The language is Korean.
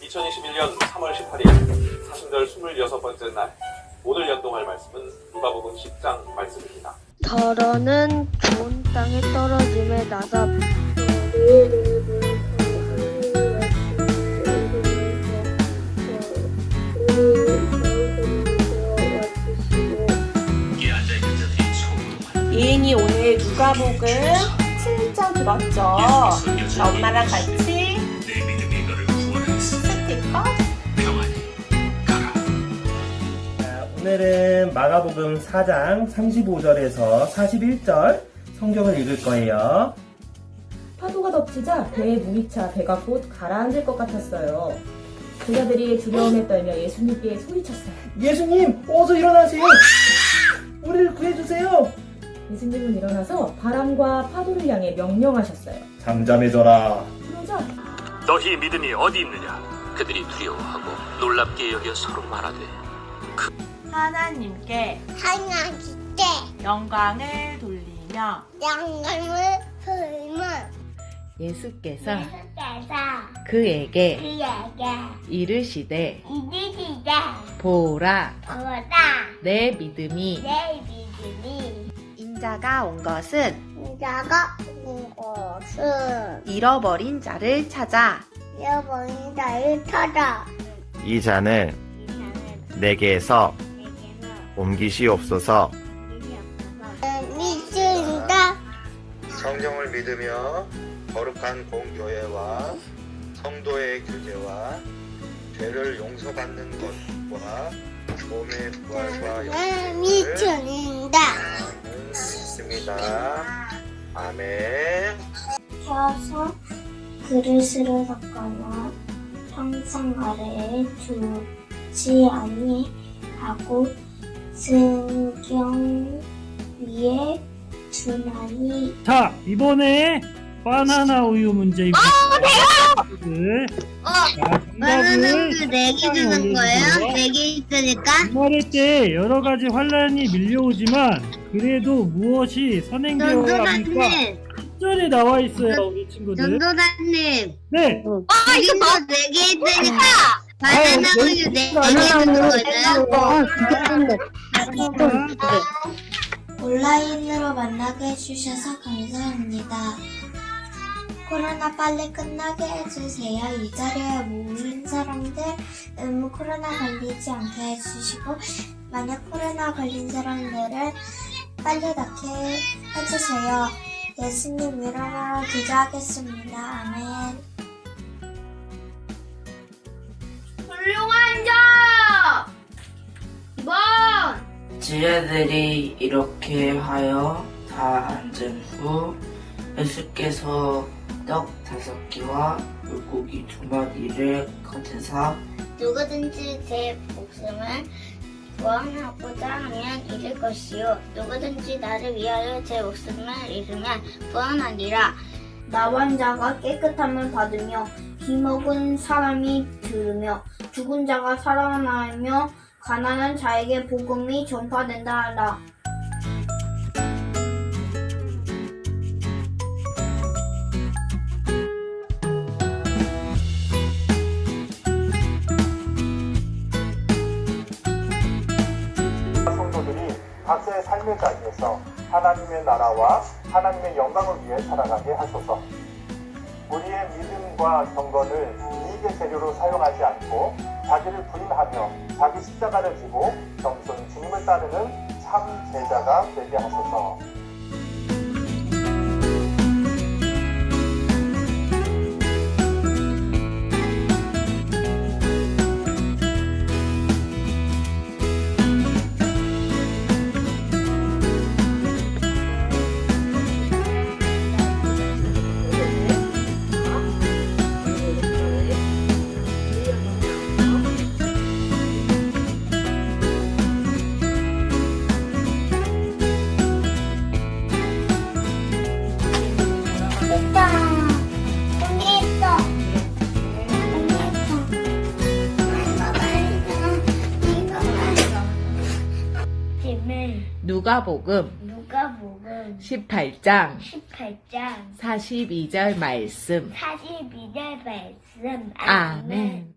2021년 3월 18일 사순절 26번째 날 오늘 연동할 말씀은 누가복음 10장 말씀입니다. 더러는 좋은 땅에 떨어짐에 나서 예인이 오늘 누가복음 7장 들었죠? 자, 엄마랑 같이 자, 오늘은 마가복음 4장 35절에서 41절 성경을 읽을 거예요. 파도가 덮치자 배에 물이 차 배가 곧 가라앉을 것 같았어요. 제자들이 두려움에 떨며 예수님께 소리쳤어요. 예수님, 어서 일어나세요. 우리를 구해주세요. 예수님은 일어나서 바람과 파도를 향해 명령하셨어요. 잠잠해져라. 그러자 너희 믿음이 어디 있느냐? 그들이 두려워하고 놀랍게 여겨 서로 말하되 하나님께 하나님께 영광을 돌리며 영감을 풀면 예수께서 예수께서 그에게 그에게 이르시되 이르시되 보라 보다 내 믿음이 내 믿음이 인자가 온 것은 자가 온 것은 잃어버린 자를 찾아 잃어버린 자를 찾아 이 잔을 내게서 옮기시옵소서. 없어서 믿습니다 성경을 믿으며 거룩한 공교회와 성도의 교제와 죄를 용서받는 것과 몸의 부활과 영생을 믿습니다 나는 믿습니다. 아멘. 펴서 그릇으로 섞거나 평상 아래에 두지 아니하고 등경 위에 두나니 자, 이번에 바나나 우유 문제입니다. 네. 자, 정답을 네개 주는 거예요? 네 개 있으니까 주말의 때 여러 가지 환란이 밀려오지만 그래도 무엇이 선행되어야 합니까? 10절에 나와 있어요, 우리 친구들. 전도사님 네. 그림도 네개 있으니까 바나나 우유 네개 자, 온라인으로 만나게 해주셔서 감사합니다. 코로나 빨리 끝나게 해주세요. 이 자리에 모인 사람들 음, 코로나 걸리지 않게 해주시고 만약 코로나 걸린 사람들은 빨리 낫게 해주세요. 예수님 이름으로 기도하겠습니다. 아멘. 훌륭한 자! 2번! 지혜들이 이렇게 하여 다 앉은 후 예수께서 떡 다섯 개와 물고기 두 마리를 거두사 누구든지 제 목숨을 구원하고자 하면 잃을 것이요. 누구든지 나를 위하여 제 목숨을 잃으면 구원하리라. 나wan 자가 깨끗함을 받으며 기먹은 사람이 들으며 죽은 자가 살아나며 가난한 자에게 복음이 전파된다 하라 각자의 삶의 자리에서 하나님의 나라와 하나님의 영광을 위해 살아가게 하소서. 우리의 믿음과 경건을 이익의 재료로 사용하지 않고 자기를 부인하며 자기 십자가를 지고 겸손히 주님을 따르는 참 제자가 되게 하소서. 누가복음 누가 보고 말씀 18장 18장 42절 말씀. 42절 말씀 아멘.